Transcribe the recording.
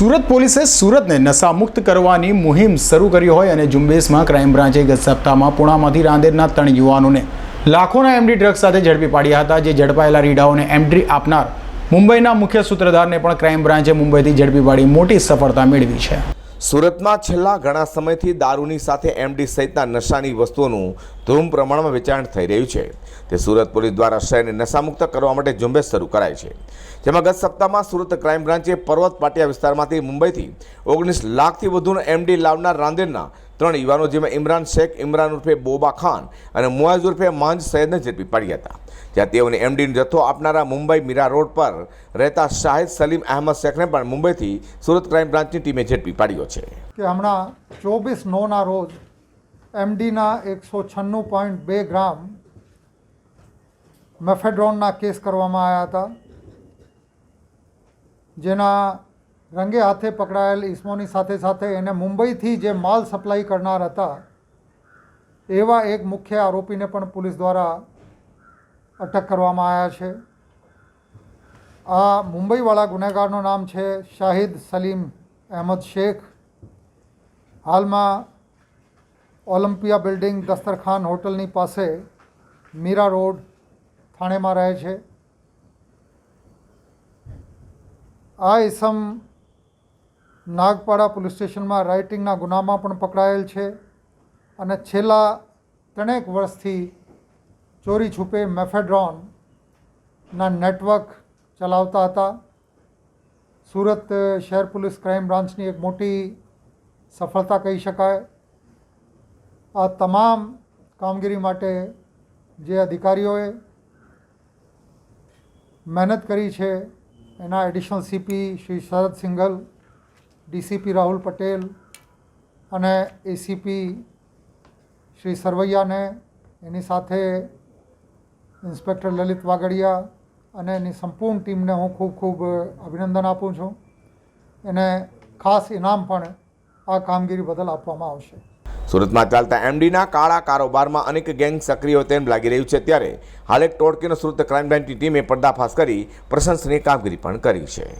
સુરત પોલીસે સુરતને નશામુક્ત કરવાની મુહિમ શરૂ કરી હોય અને ઝુંબેશમાં ક્રાઇમ બ્રાન્ચે ગત સપ્તાહમાં પુણામાંથી રાંદેરના ત્રણ યુવાનોને લાખોના એમડી ડ્રગ્સ સાથે ઝડપી પાડ્યા હતા, જે ઝડપાયેલા રીડાઓને એમડી આપનાર મુંબઈના મુખ્ય સૂત્રધારને પણ ક્રાઇમ બ્રાન્ચે મુંબઈથી ઝડપી પાડી મોટી સફળતા મેળવી છે. સુરતમાં છેલ્લા ઘણા સમયથી દારૂની સાથે એમડી સહિતના નશાની વસ્તુઓનું ધૂમ પ્રમાણમાં વેચાણ થઈ રહ્યું છે. તે સુરત પોલીસ દ્વારા શહેરને નશામુક્ત કરવા માટે ઝુંબેશ શરૂ કરાઈ છે. જેમાં ગત સપ્તાહમાં સુરત ક્રાઇમ બ્રાન્ચે પર્વત પાટિયા વિસ્તારમાંથી મુંબઈથી ઓગણીસ લાખથી વધુનો એમડી લાવનાર રાંદેરના ત્રણ યુવાનો, જેમાં ઇમરાન શેખ, ઇમરાન ઉર્ફે બોબા ખાન અને મુઆઝ ઉર્ફે માંજ સૈયદને ઝડપી પાડ્યા હતા. જ્યાં તેઓને એમડીનો જથ્થો આપનારા મુંબઈ મીરા રોડ પર રહેતા શાહિદ સલીમ અહેમદ શેખને પણ મુંબઈથી સુરત ક્રાઇમ બ્રાન્ચની ટીમે ઝડપી પાડ્યો છે. કે હમણાં ચોવીસ નોના રોજ એમડીના એકસો છન્નું પોઈન્ટ બે ગ્રામ મેફેડ્રોનના કેસ કરવામાં આવ્યા હતા. જેના રંગે હાથે પકડાયેલ ઈસમોની સાથે સાથે એને મુંબઈથી જે માલ સપ્લાય કરનાર હતા, એવા એક મુખ્ય આરોપીને પણ પોલીસ દ્વારા અટક કરવામાં આવ્યા છે. આ મુંબઈવાળા ગુનેગારનું નામ છે શાહિદ સલીમ અહેમદ શેખ. હાલમાં ઓલિમ્પિયા બિલ્ડિંગ દસ્તરખાન હોટલની પાસે મીરા રોડ થાણેમાં રહે છે. આ ઇસમ નાગપાડા પોલીસ સ્ટેશનમાં રાઇટિંગના ગુનામાં પણ પકડાયેલ છે અને છેલ્લા ત્રણેક વર્ષથી ચોરી છુપે મેફેડ્રોનના નેટવર્ક ચલાવતા હતા. સુરત શહેર પોલીસ ક્રાઇમ બ્રાન્ચની એક મોટી સફળતા કહી શકાય. આ તમામ કામગીરી માટે જે અધિકારીઓએ મહેનત કરી છે, એના additional CP Shri Sharad Singhal DCP Rahul Patel અને એસીપી શ્રી સરવૈયાને એની સાથે ઇન્સ્પેક્ટર લલિત વાગડિયા અને એની સંપૂર્ણ ટીમને હું ખૂબ ખૂબ અભિનંદન આપું છું. એને ખાસ ઇનામ પણ આ કામગીરી બદલ આપવામાં આવશે. સુરતમાં ચાલતા એમડીના કાળા કારોબારમાં અનેક ગેંગ સક્રિય તેમ લાગી રહ્યું છે ત્યારે હાલ એક ટોળકીનો સુરત ક્રાઇમ બ્રાન્ચની ટીમે પર્દાફાશ કરી પ્રશંસનીય કામગીરી પણ કરી છે.